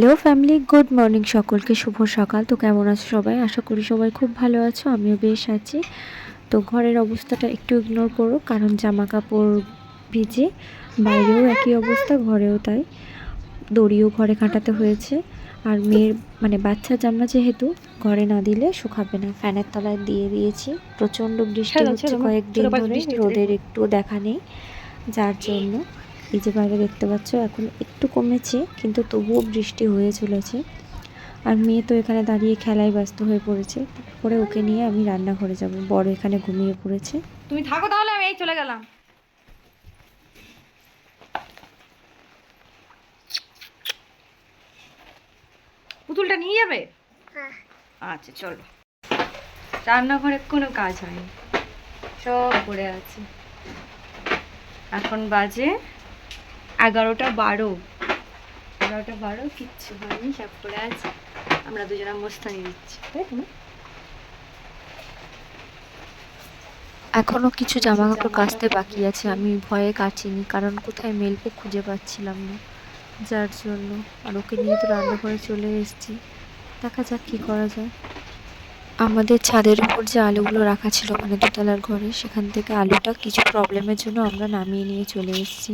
Hello family good morning সকলকে। শুভ সকাল। তো কেমন আছো সবাই? আশা করি সবাই খুব ভালো আছো। আমিও বেশ আছি। তো ঘরের অবস্থাটা একটু ইগনোর করো কারণ জামা কাপড় ভিজে বাইরেও একই অবস্থা ঘরেও তাই। দড়িও ঘরে কাটাতে হয়েছে। আর মেয়ের মানে বাচ্চা জামা যেহেতু ঘরে না দিলে শুকাবে না। ফ্যানের তলায় দিয়ে দিয়েছি। প্রচণ্ড বৃষ্টি হচ্ছে কয়েকদিন ধরে। রোদের একটু দেখা নেই যার জন্য। এই যে বাইরে দেখতে পাচ্ছ এখন একটু কমেছে কিন্তু তবুও বৃষ্টি হয়ে চলেছে। আর মেয়ে তো এখানে দাঁড়িয়ে খেলায় ব্যস্ত হয়ে পড়েছে। তারপরে ওকে নিয়ে আমি রান্নাঘরে যাব। বড় এখানে ঘুমিয়ে পড়েছে। তুমি থাকো তাহলে আমি এই চলে গেলাম। পুতুলটা নিয়ে যাবে? আচ্ছা চলো। রান্নাঘরে কোনো কাজ হয়নি। সব পড়ে আছে। এখন বাজে এগারোটা বারো। এগারোটা বারো কিচ্ছু হয়নি সব পড়ে আছে। আমরা দুজনে মোস্তানি দিচ্ছি। তাই? এখনও কিছু জামা কাপড় কাচতে বাকি আছে আমি ভয়ে কাচিনি কারণ কোথায় মেলবো খুঁজে পাচ্ছিলাম না যার জন্য। আর ওকে নিয়ে তো রান্নাঘরে চলে এসেছি। দেখা যাক কী করা যায়। আমাদের ছাদের উপর যে আলুগুলো রাখা ছিল মানে দোতলার ঘরে, সেখান থেকে আলুটা কিছু প্রবলেমের জন্য আমরা নামিয়ে নিয়ে চলে এসেছি।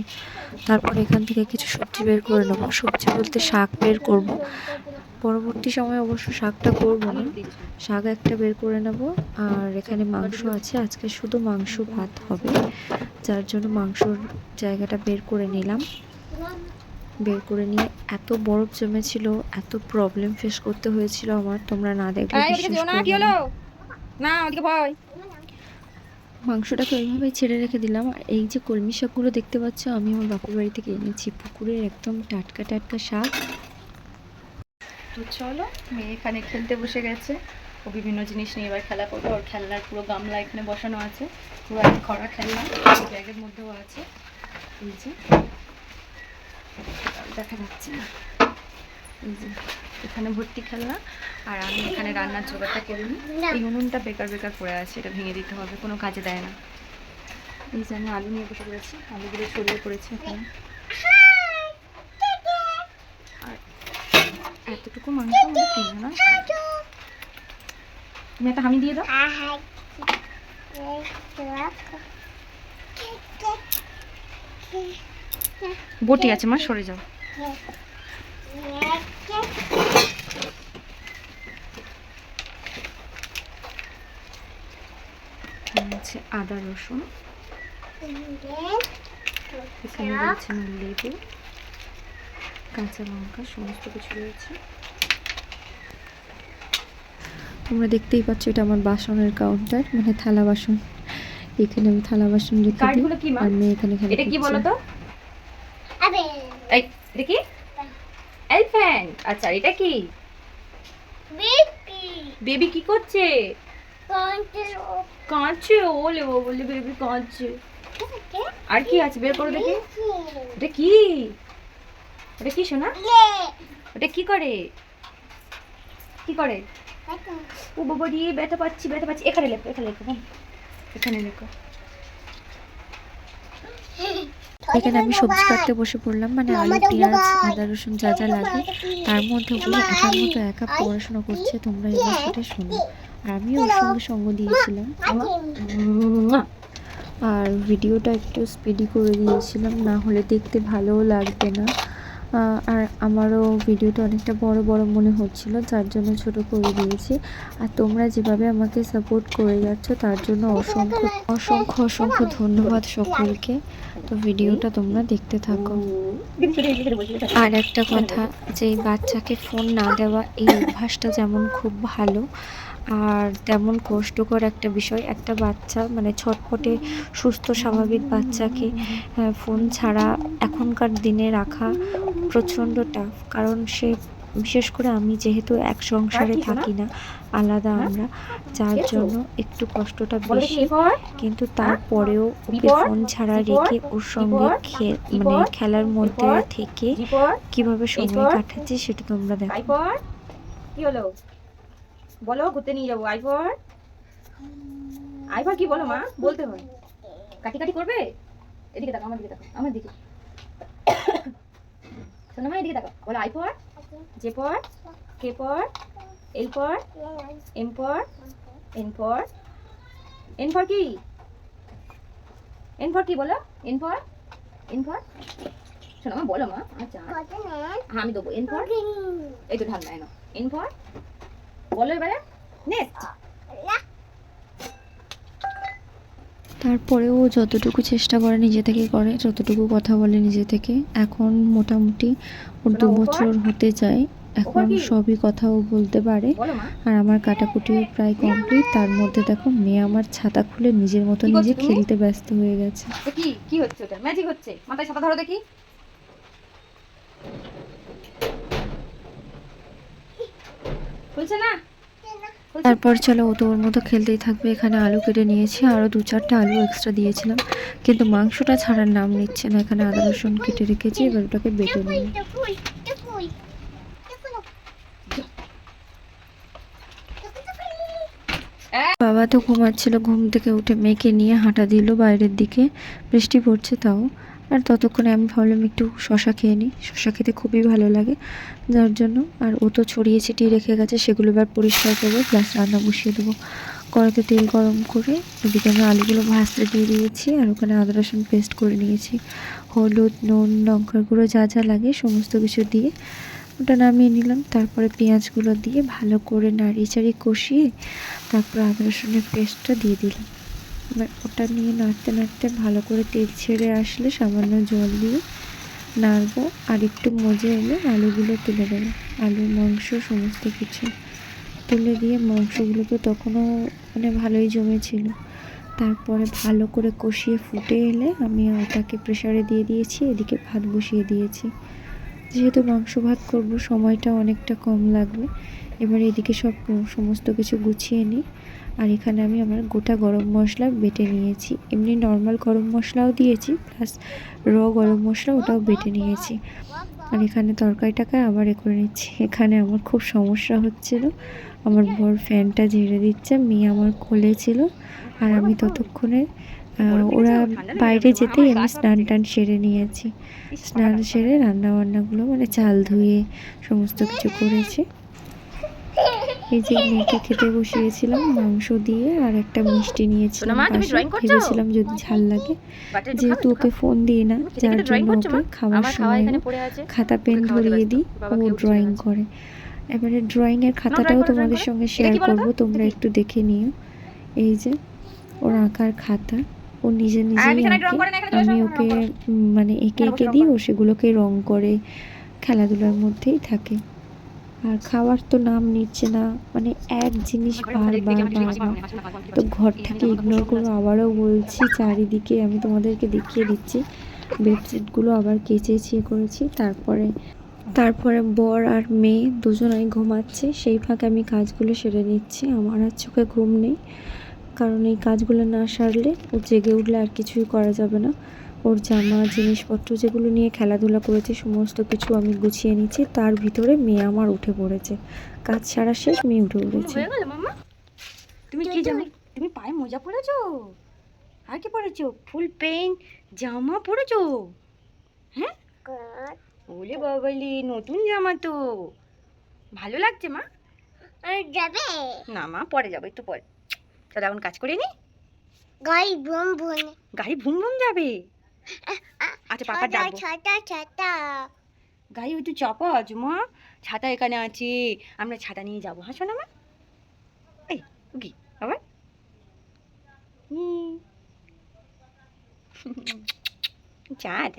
তারপর এখান থেকে কিছু সবজি বের করে নেব। সবজি বলতে শাক বের করব। পরবর্তী সময় অবশ্য শাকটা করব না। শাক একটা বের করে নেব। আর এখানে মাংস আছে। আজকে শুধু মাংস ভাত হবে। যার জন্য মাংসর জায়গাটা বের করে নিলাম। বের করে নিয়ে এত বরফ জমেছিল এত প্রবলেম ফেস করতে হয়েছিল আমার তোমরা না দেখলে না, কি হলো? না। না ওদিকে ভয়। মাংসটাকে ওইভাবেই ছেড়ে রেখে দিলাম আর এই যে কলমি শাকগুলো দেখতে পাচ্ছ আমি আমার বাপের বাড়ি থেকে এনেছি পুকুরের একদম টাটকা টাটকা শাক। তো চলো মেয়ে এখানে খেলতে বসে গেছে। ও বিভিন্ন জিনিস নিয়ে এবার খেলা করবে ওর খেলনার পুরো গামলা এখানে বসানো আছে। পুরো এক খরা খেলনা ব্যাগের মধ্যেও আছে। এই যে দেখা যাচ্ছে। না এখানে ভর্তি খেলনা, আর আমি এখানে রান্নার জোগাড়টা করে এই উনুনটা বেকার বেকার পড়ে আছে, এটা ভেঙে দিতে হবে, কোনো কাজে দেয় না। এই যে আমি আলু নিয়ে বসে পড়েছি, আলুগুলো ছড়িয়ে পড়েছে এখানে। আর এতটুকু মাংস আমাদের কিনে না তুমি একটা হামি দিয়ে দাও। বটি আছে মা সরে যাও। আছে আদা রসুন। এখানে রয়েছে লেবু কাঁচা লঙ্কা সমস্ত কিছু রয়েছে। তোমরা দেখতেই পাচ্ছ এটা আমার বাসনের কাউন্টার মানে থালা বাসন। এখানে আমি থালা বাসন রেখে দিই। আর মেয়ে এখানে খেলা এটা কি করছে। এটা কি? এলিফ্যান্ট আচ্ছা এটা কি? বেবি কি করছে? কাঁদছে ওলে ও বলে বেবি কাঁদছে আর কি আছে? বের করে দেখি। এটা কি? ওটা কি শোনা ওটা কি করে? কি করে? ও বাবা রে ব্যথা পাচ্ছি ব্যথা পাচ্ছি। এখানে লেখো এখানে লেখো এখানে লেখো। এখানে আমি সবজি কাটতে বসে পড়লাম মানে আলু পেঁয়াজ আদা রসুন যা যা লাগে তার মধ্যে ওগুলো একার মতো একা পড়াশোনা করছে তোমরা এবার সেটা শোনো। আর আমিও ওর সঙ্গে সঙ্গ দিয়েছিলাম। আর ভিডিওটা একটু স্পিডি করে দিয়েছিলাম না হলে দেখতে ভালোও লাগবে না। আর আমারও ভিডিওটা অনেকটা বড় বড় মনে হচ্ছিল, যার জন্য ছোট করে দিয়েছি। আর তোমরা যেভাবে আমাকে সাপোর্ট করে যাচ্ছ, তার জন্য অসংখ্য অসংখ্য অসংখ্য ধন্যবাদ সকলকে। তো ভিডিওটা তোমরা দেখতে থাকো। আর একটা কথা, যে বাচ্চাকে ফোন না দেওয়া, এই অভ্যাসটা যেমন খুব ভালো আর তেমন কষ্টকর একটা বিষয়। একটা বাচ্চা মানে ছটফটে সুস্থ স্বাভাবিক বাচ্চাকে আহ, ফোন ছাড়া এখনকার দিনে রাখা প্রচণ্ড টাফ কারণ সে বিশেষ করে আমি যেহেতু এক সংসারে থাকি না আলাদা আমরা যার জন্য একটু কষ্টটা বেশি। কিন্তু তারপরেও ওকে ফোন ছাড়া রেখে ওর সঙ্গে মানে খেলার মধ্যে থেকে কীভাবে সময়? কাটাচ্ছি সেটা তোমরা দেখো। কি হলো? বলো ঘুরতে নিয়ে যাব। আইফর? আইপর কি বলো মা? বলতে হয়। কাটি কাটি করবে? এদিকে তাকাও আমার দিকে তাকাও আমার দিকে। শোনো মা এদিকে তাকাও। বলো আইপর যে পর কে পর এল পর এম পর এন পর এন ফর কি? এন ফর কি বলো? এন ফর এন ফর শোনো মা বলো মা আচ্ছা আমি দেবো। এন ফর এই তো ঢালনা এনো এন ফর বলো এবারে। নেক্সট তারপরে ও যতটুকু চেষ্টা করে নিজে থেকে করে যতটুকু কথা বলে নিজে থেকে এখন মোটামুটি ওর দু বছর হতে যায় এখন সবই কথা ও বলতে পারে। আর আমার কাটাকুটিও প্রায় কমপ্লিট তার মধ্যে দেখো মেয়ে আমার ছাতা খুলে নিজের মতো নিজে খেলতে ব্যস্ত হয়ে গেছে। কি? কি হচ্ছে ওটা? ম্যাজিক হচ্ছে? মাথায় ছাতা ধরো দেখি। খুলছে না? তারপর চলো ও তো ওর মতো খেলতেই থাকবে। এখানে আলু কেটে নিয়েছি আরও দু চারটে আলু এক্সট্রা দিয়েছিলাম। কিন্তু মাংসটা ছাড়ার নাম নিচ্ছে না। এখানে আদা রসুন কেটে রেখেছি এবার ওটাকে বেটে নেব। বাবা তো ঘুমাচ্ছিল ঘুম থেকে উঠে মেয়েকে নিয়ে হাঁটা দিল বাইরের দিকে। বৃষ্টি পড়ছে তাও। আর ততক্ষণে আমি ভাবলাম একটু শশা খেয়ে নিই। শশা খেতে খুবই ভালো লাগে। যার জন্য আর ও তো ছড়িয়ে ছিটিয়ে রেখে গেছে, সেগুলো এবার পরিষ্কার করব প্লাস রান্না বসিয়ে দেবো। কড়াইতে তেল গরম করে এদিকে আমি আলুগুলো ভাজতে দিয়ে দিয়েছি আর ওখানে আদা, রসুন পেস্ট করে নিয়েছি। হলুদ, নুন, লঙ্কার গুঁড়ো যা যা লাগে সমস্ত কিছু দিয়ে ওটা নামিয়ে নিলাম। তারপরে পেঁয়াজগুলো দিয়ে ভালো করে নাড়িয়ে চাড়িয়ে কষিয়ে তারপর আদা, রসুনের পেস্টটা দিয়ে দিলাম। এবার ওটা নিয়ে নাড়তে নাড়তে ভালো করে তেল ছেড়ে আসলে সামান্য জল দিয়ে নাড়বো। আর একটু মজে এলে আলুগুলো তুলে দেবো আলু মাংস সমস্ত কিছু তুলে দিয়ে মাংসগুলো তো তখনও মানে ভালোই জমেছিল। তারপরে ভালো করে কষিয়ে ফুটে এলে আমি ওটাকে প্রেশারে দিয়ে দিয়েছি, এদিকে ভাত বসিয়ে দিয়েছি। যেহেতু মাংস ভাত করব, সময়টা অনেকটা কম লাগবে। এবার এদিকে সব সমস্ত কিছু গুছিয়ে নিই। আর এখানে আমি আমার গোটা গরম মশলা বেটে নিয়েছি। এমনি নর্মাল গরম মশলাও দিয়েছি প্লাস র গরম মশলা ওটাও বেটে নিয়েছি। আর এখানে তরকারিটাকে আবার এ করে নিচ্ছি। এখানে আমার খুব সমস্যা হচ্ছিল। আমার বর ফ্যানটা ঝেড়ে দিচ্ছে, মেয়ে আমার কোলে ছিল। আর আমি ততক্ষণে ওরা বাইরে যেতেই আমি স্নান টান সেরে নিয়েছি। স্নান সেরে রান্না বান্নাগুলো মানে চাল ধুয়ে সমস্ত কিছু করেছি। এই যে মেয়েকে খেতে বসিয়েছিলাম মাংস দিয়ে আর একটা মিষ্টি নিয়েছিলাম? ভেবেছিলাম যদি ঝাল লাগে। যেহেতু ওকে ফোন দিই না যার জন্য ওকে? খাওয়ার সময় খাতা পেন ধরিয়ে দিই ও ড্রয়িং করে। এবারে ড্রয়িং এর খাতাটাও তোমাদের সঙ্গে শেয়ার? করব তোমরা একটু দেখে নিও। এই যে ওর আঁকার খাতা ও নিজে নিজেই আঁকে। করে না, এখানে চলে আমি ওকে মানে এঁকে এঁকে দিই ও সেগুলোকে রং করে খেলাধুলার মধ্যেই থাকে। আর খাওয়ার তো নাম নিচ্ছে না। মানে এক জিনিস বারবার বারবার। তো ঘর থেকে ইগনোর করে আবারও বলছি, চারিদিকে আমি তোমাদেরকে দেখিয়ে দিচ্ছি। বেডশিটগুলো আবার কেচেছি করেছি। তারপরে তারপরে বর আর মেয়ে দুজনাই ঘুমাচ্ছে। সেই ফাঁকে আমি কাজগুলো সেরে নিচ্ছি। আমার আর চোখে ঘুম নেই। কারণ এই কাজগুলো না সারলে ও জেগে উঠলে আর কিছুই করা যাবে না। ওর জামা জিনিসপত্র যেগুলো নিয়ে খেলাধুলা করেছে সমস্ত কিছু আমি গুছিয়ে নিচ্ছি তার ভিতরে মেয়ে আমার উঠে পড়েছে। কাজ সারা শেষ মেয়ে উঠে পড়েছে। হয়ে তুমি কি জানো তুমি পায়ে মোজা পরেছো? আর কি পরেছো? ফুল পেন্ট জামা পরেছো? হ্যাঁ? ওলে বাবালি নতুন জামা তো। ভালো লাগছে মা? যাবে? না মা পরে যাব একটু পরে। তাহলে এখন কাজ করে নি? গাই ভুম ভুম। গাড়ি ভুম ভুম যাবে? আচ্ছা পাপা ডাকবো। ছাতা ছাতা গায়ে একটু চাপা আছে ছাতা এখানে আছে। আমরা ছাতা নিয়ে যাব হাসো না মা এই কি আবার? হুম। চাঁদ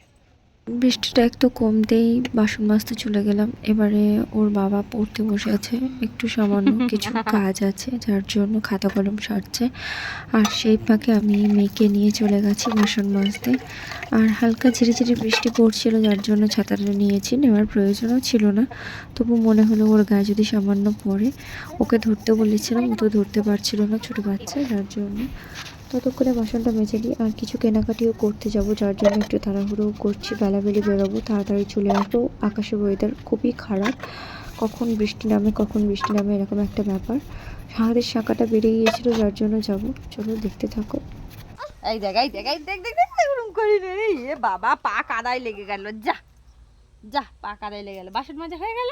বৃষ্টিটা একটু কমতেই বাসন মাজতে চলে গেলাম। এবারে ওর বাবা পড়তে বসে আছে। একটু সামান্য কিছু কাজ আছে যার জন্য খাতা কলম সারছে। আর সেই ফাঁকে আমি মেয়েকে নিয়ে চলে গেছি বাসন মাজতে আর হালকা ঝিরি ঝিরি বৃষ্টি পড়ছিল যার জন্য ছাতাটা নিয়েছি। নেওয়ার প্রয়োজনও ছিল না। তবু মনে হলো ওর গায়ে যদি সামান্য পড়ে ওকে ধরতে বলেছিলাম ও তো ধরতে পারছিল না ছোটো বাচ্চা যার জন্য ততক্ষণে বাসনটা মেজে দিই আর কিছু কেনাকাটিও করতে যাব, যার জন্য একটু তাড়াহুড়ো করছি। বেলাবেলি বেরোবো, তাড়াতাড়ি চলে আসব। আকাশের ওয়েদার খুবই খারাপ। কখন বৃষ্টি নামে, কখন বৃষ্টি নামে, এরকম একটা ব্যাপার। হাতের শাঁখাটা বেড়ে গিয়েছিল, যার জন্য যাব। চলো দেখতে থাকো। এই দেখ এই দেখ দেখ দেখ এরকম করি রে। এ বাবা, পা কাদায় লেগে গেল, যা। যা, পা কাদায় লেগে গেল। বাসন মাজা হয়ে গেল?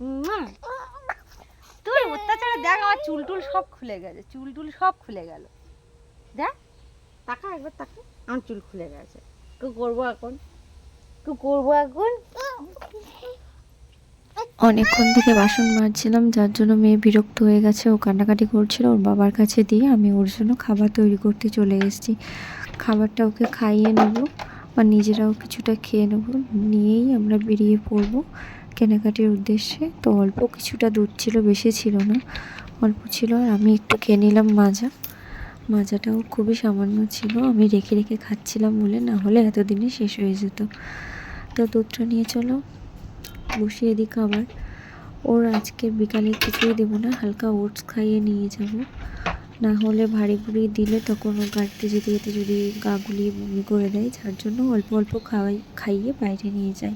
উম্মা। অত্যাচারে দেখ, আমার চুল টুল সব খুলে গেছে চুল টুল সব খুলে গেল। দেখ টাকা একবার টাকা আমার চুল খুলে গেছে। করব এখন? করব এখন? অনেকক্ষণ থেকে বাসন মাজছিলাম, যার জন্য মেয়ে বিরক্ত হয়ে গেছে, ও কান্নাকাটি করছিল, ওর বাবার কাছে দিয়ে আমি ওর জন্য খাবার তৈরি করতে চলে এসেছি। খাবারটা ওকে খাইয়ে নেব, বা নিজেরাও কিছুটা খেয়ে নেব, নিয়েই আমরা বেরিয়ে পড়ব। কেনাকাটির উদ্দেশ্যে। তো অল্প কিছুটা দুধ ছিল, বেশি ছিল না। অল্প ছিল আর আমি একটু খেয়ে নিলাম মাজা। মাজাটাও খুবই সামান্য ছিল। আমি রেখে রেখে খাচ্ছিলাম বলে না হলে এতদিনে শেষ হয়ে যেত। তো দুধটা নিয়ে চলো। বসিয়ে দিই খাবার ওর আজকে বিকালে কিছুই দেবো না। হালকা ওটস খাইয়ে নিয়ে যাব। না হলে ভারী ভুড়ি দিলে তখন ও গাড়িতে যেতে যেতে যদি গা গুলিয়ে বমি করে দেয়, যার জন্য অল্প অল্প খাওয়াই খাইয়ে বাইরে নিয়ে যাই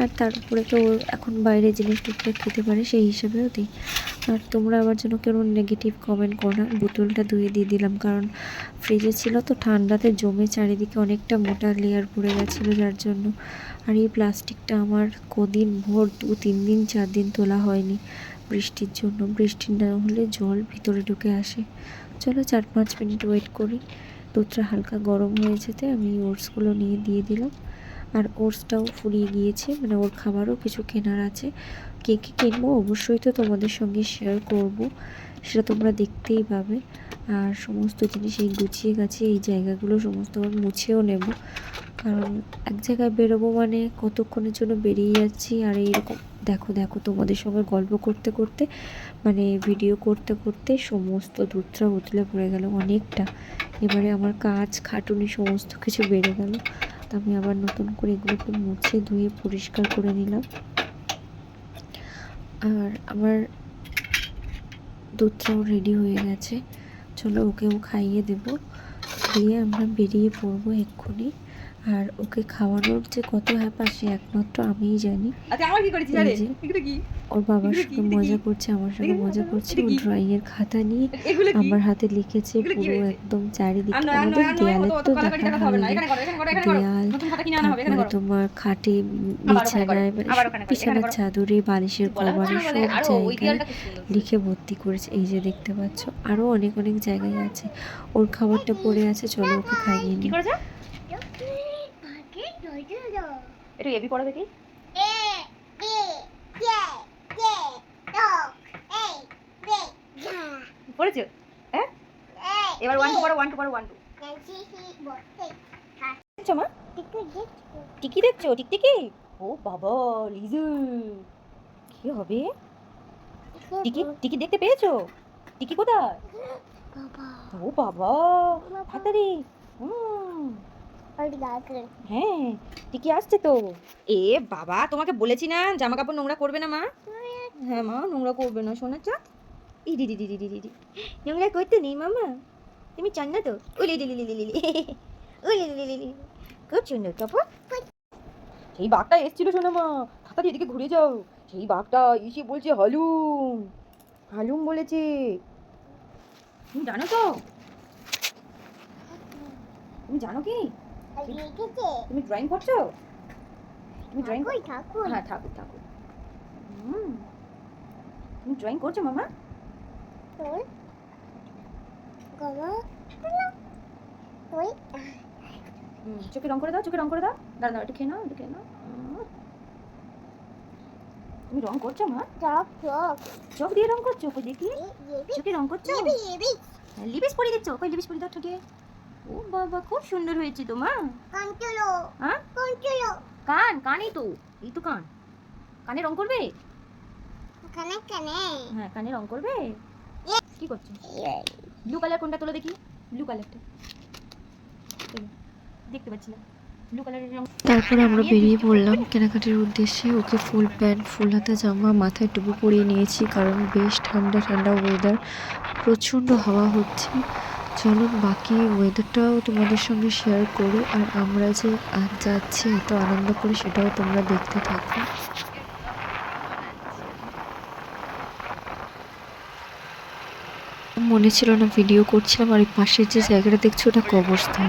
আর তার উপরে তো ওর এখন বাইরে জিনিস টুকটাক খেতে পারে, সেই হিসাবেও দিই। আর তোমরা আবার যেন কেউ নেগেটিভ কমেন্ট করো না, বোতলটা ধুয়ে দিয়ে দিলাম, কারণ ফ্রিজে ছিল তো, ঠান্ডাতে জমে চারিদিকে অনেকটা মোটা লেয়ার পড়ে গেছিল যার জন্য। আর এই প্লাস্টিকটা আমার কদিন ভোর দু, তিন দিন, চার দিন তোলা হয়নি বৃষ্টির জন্য। বৃষ্টি না হলে জল ভিতরে ঢুকে আসে। চলো চার পাঁচ মিনিট ওয়েট করি। দুধটা হালকা গরম হয়ে যেতে আমি ওটসগুলো নিয়ে দিয়ে দিলাম। আর ওটসটাও ফুরিয়ে গিয়েছে মানে ওর খাবারও কিছু কেনার আছে। কে কী কিনবো অবশ্যই তো তোমাদের সঙ্গে শেয়ার করব, সেটা তোমরা দেখতেই পাবে। আর সমস্ত জিনিস এই গুছিয়ে গাছিয়ে এই জায়গাগুলো সমস্ত মুছেও নেব। কারণ এক জায়গায় বেরোবো মানে কতক্ষণের জন্য বেরিয়ে যাচ্ছি আর এইরকম, দেখো দেখো, তোমাদের সঙ্গে গল্প করতে করতে মানে ভিডিও করতে করতে সমস্ত দুধটা উতলে পড়ে গেল অনেকটা। এবারে আমার কাজ, খাটুনি, সমস্ত কিছু বেড়ে গেল। আমি আবার নতুন করে এগুলোকে মুছে ধুয়ে পরিষ্কার করে নিলাম। আর আমার দুধটাও রেডি হয়ে গেছে। চলো ওকেও খাইয়ে দেবো। দিয়ে আমরা বেরিয়ে পড়ব এক্ষুনি। আর ওকে খাওয়ানোর যে কত হ্যাপা সে একমাত্র আমিই জানি। আচ্ছা ওর বাবার সঙ্গে মজা করছে আমার সঙ্গে মজা করছে ও ড্রয়িং এর খাতা নিয়ে আমার হাতে লিখেছে পুরো একদম চারিদিকে আমাদের দেয়ালে তো দেখা হবে দেয়াল তারপরে তোমার খাটে বিছানায় মানে বিছানার চাদরে বালিশের কভারে বলা, সব জায়গায়। লিখে ভর্তি করেছে। এই যে দেখতে পাচ্ছ আরও অনেক অনেক জায়গায় আছে। ওর খাবারটা পড়ে আছে চলো ওকে খাইয়ে কি নিই করেছে ভাগে দইটা দাও একটু এবি পড়া দেখি। পড়েছো? হ্যাঁ? এবার ওয়ান টু পড়ো ওয়ান টু পড়ো ওয়ান টু দেখছ মা? টিকি দেখছ? টিকটিকি ও বাবা লিজু। কি হবে? টিকি টিকি দেখতে পেয়েছ? টিকি কোথায়? ও বাবা তাড়াতাড়ি হুম। হ্যাঁ টিকি আসছে তো। এ বাবা, তোমাকে বলেছি না জামা কাপড় নোংরা করবে না মা? হ্যাঁ মা, নোংরা করবে না শোনা চাঁদ। ই দি দি দি দি দি দি নোংরা করতে নেই মামা। তুমি চান না তো? উলি লিলি লিলি লিলি উলি। লিলি লিলি খুব সুন্দর কাপড়? সেই বাঘটা এসছিল শোনা মা। তাড়াতাড়ি এদিকে ঘুরে যাও। সেই বাঘটা এসে বলছে, হালুম। হালুম বলেছে। তুমি জানো তো? তুমি জানো কি? তুমি ড্রয়িং করছ? তুমি ড্রয়িং হ্যাঁ ঠাকুর ঠাকুর। হুম। তুমি ড্রয়িং করছ মামা? চোখে রং করে দাও চোখে রং করে দাও। দাঁড়া দাঁড়া একটু খেয়ে নাও একটু খেয়ে নাও। তুমি রং করছ মা? চক চক চোখ দিয়ে রং করছ? দেখি চোখে রং করছ? এবি লিপিস পরিয়ে দিচ্ছ? কই লিপিস পরিয়ে দাও ঠোঁটে ও বাবা খুব সুন্দর হয়েছে তো মা। কন্ট্রোলো হ্যাঁ? কন্ট্রোলো কান কানই তো। এই তো কান। কানে রং করবে? কানে কানে। হ্যাঁ কানে রং করবে? কি করছ? ব্লু কালার কোনটা তোলো দেখি? ব্লু কালারটা দেখতে পাচ্ছি না। ব্লু কালারের তারপরে আমরা বেরিয়ে পড়লাম কেনাকাটির উদ্দেশ্যে। ওকে ফুল প্যান্ট ফুল হাতা জামা মাথায় টুপি পরিয়ে নিয়েছি কারণ বেশ ঠান্ডা ঠান্ডা ওয়েদার প্রচণ্ড হাওয়া হচ্ছে। চলো বাকি ওয়েদারটাও তোমাদের সঙ্গে শেয়ার করি আর আমরা যে আজ যাচ্ছি, এত আনন্দ করি সেটাও তোমরা দেখতে থাকো। মনে ছিল না ভিডিও করছিলাম, আর এই পাশের যে জায়গাটা দেখছ, ওটা কবরস্থান।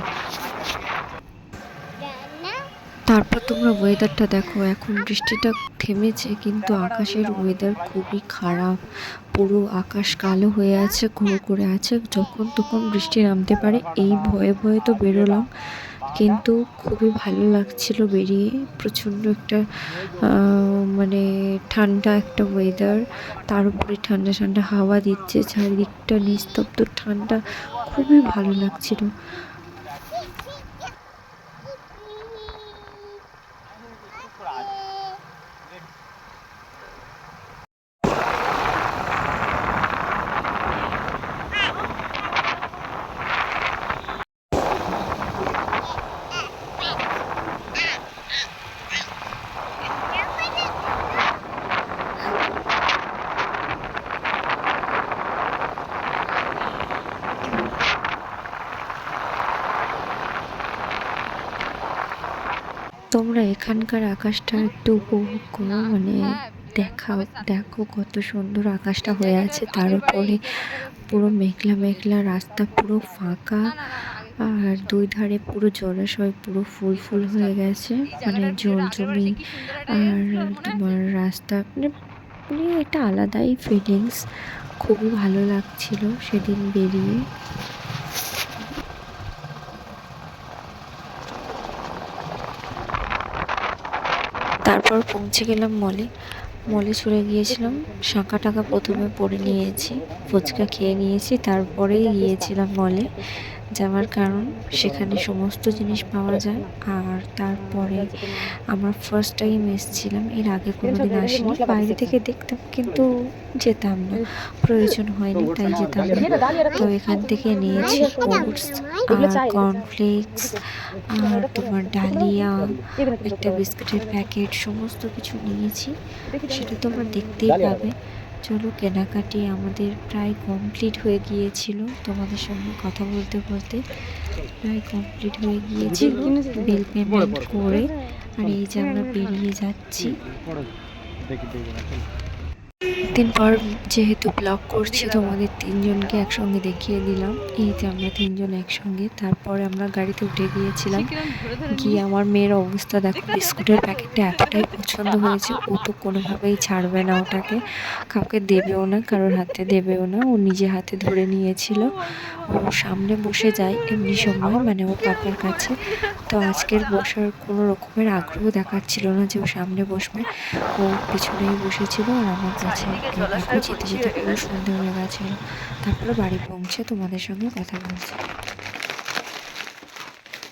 তারপর তোমরা ওয়েদারটা দেখো। এখন বৃষ্টিটা থেমেছে, কিন্তু আকাশের ওয়েদার খুবই খারাপ। পুরো আকাশ কালো হয়ে আছে ঘুরো করে আছে। যখন তখন বৃষ্টি নামতে পারে, এই ভয়ে ভয়ে তো বেরোলাম। কিন্তু খুবই ভালো লাগছিল বেরিয়ে। প্রচণ্ড একটা মানে ঠান্ডা একটা ওয়েদার তার উপরে ঠান্ডা ঠান্ডা হাওয়া দিচ্ছে, চারিদিকটা নিস্তব্ধ, ঠান্ডা। খুবই ভালো লাগছিল। তোমরা এখানকার আকাশটা একটু উপভোগ করো মানে দেখাও, দেখো কত সুন্দর আকাশটা হয়ে আছে। তার উপরে পুরো মেঘলা মেঘলা রাস্তা পুরো ফাঁকা, আর দুই ধারে পুরো জলাশয় পুরো ফুল ফুল হয়ে গেছে মানে জল জমি আর তোমার রাস্তা মানে মানে একটা আলাদাই ফিলিংস খুবই ভালো লাগছিল সেদিন বেরিয়ে। তারপর পৌঁছে গেলাম মলে। মলে চলে গিয়েছিলাম, শাঁখা টাকা প্রথমে পরে নিয়েছি, ফুচকা খেয়ে নিয়েছি, তারপরেই গিয়েছিলাম মলে। যাওয়ার কারণ সেখানে সমস্ত জিনিস পাওয়া যায়। আর তারপরে আমরা ফার্স্ট টাইম এসেছিলাম, এর আগে কোনোদিন আসিনি। বাইরে থেকে দেখতাম, কিন্তু যেতাম না। প্রয়োজন হয়নি, তাই যেতাম না। তো এখান থেকে নিয়েছি ওটস আর কর্নফ্লেক্স আর তোমার ডালিয়া, একটা বিস্কুটের প্যাকেট সমস্ত কিছু নিয়েছি। সেটা তোমরা দেখতেই পাবে। চলো, কেনাকাটি আমাদের প্রায় কমপ্লিট হয়ে গিয়েছিল। তোমাদের সঙ্গে কথা বলতে বলতে প্রায় কমপ্লিট হয়ে গিয়েছিল বিল পেমেন্ট করে। আর এই যে আমরা বেরিয়ে যাচ্ছি। দিন পর যেহেতু ব্লগ করছি তোমাদের তিনজনকে একসঙ্গে দেখিয়ে দিলাম। এই যে আমরা তিনজন একসঙ্গে, তারপরে আমরা গাড়িতে উঠে গিয়েছিলাম। গিয়ে আমার মেয়ের অবস্থা দেখো, বিস্কুটের প্যাকেটটা এতটাই পছন্দ হয়েছে, ও তো কোনোভাবেই ছাড়বে না ওটাকে। কাউকে দেবেও না, কারোর হাতে দেবেও না, ও নিজে হাতে ধরে নিয়েছিল। ও সামনে বসে যায় এমনি সময় মানে ওর পাপার কাছে। তো আজকের বসার কোনো রকমের আগ্রহ দেখাচ্ছিল না যে ও সামনে বসবে। ও পিছনেই বসেছিল আর আমার কাছে যেতে যেতে পুরো সন্ধে হয়ে গেছিল তারপরে বাড়ি পৌঁছে তোমাদের সঙ্গে কথা বলছি।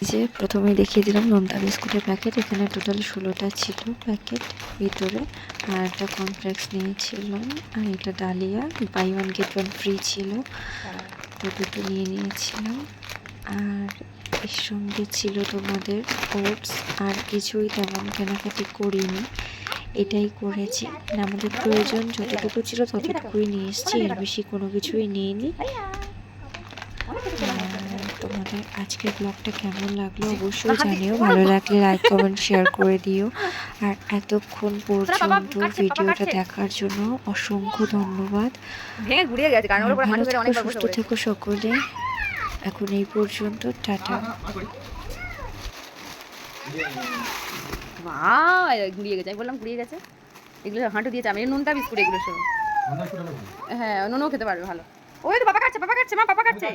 যে প্রথমে দেখিয়ে দিলাম নোনতা বিস্কুটের প্যাকেট। এখানে টোটাল ষোলোটা ছিল প্যাকেট ভিতরে। আর একটা কমপ্লেক্স নিয়েছিলাম। আর এটা dahlia. Buy one get one free ছিল। তো দুটো নিয়ে নিয়েছিলাম। আর এর সঙ্গে ছিল তোমাদের ওটস আর কিছুই তেমন কেনাকাটি করিনি। এটাই করেছি। মানে আমাদের প্রয়োজন যতটুকু ছিল ততটুকুই নিয়ে এসেছি। এর বেশি কোনো কিছুই নিইনি। আর তোমাদের আজকের ব্লগটা কেমন লাগল অবশ্যই জানিও। ভালো লাগলে লাইক কমেন্ট শেয়ার করে দিও। আর এতক্ষণ পর্যন্ত ভিডিওটা দেখার জন্য অসংখ্য ধন্যবাদ। ভালো থেকো সুস্থ। থেকো সকলে। এখন এই পর্যন্ত টাটা। এই ঘুরিয়ে গেছে। আমি বললাম ঘুরিয়ে গেছে? এগুলো হাঁটু দিয়েছে আমি। নুনটা বিস্কুট এগুলো সব। হ্যাঁ নুনও খেতে পারবে, ভালো। ওই তো বাবা কাটছে বাবা কাটছে মা বাবা খাচ্ছে।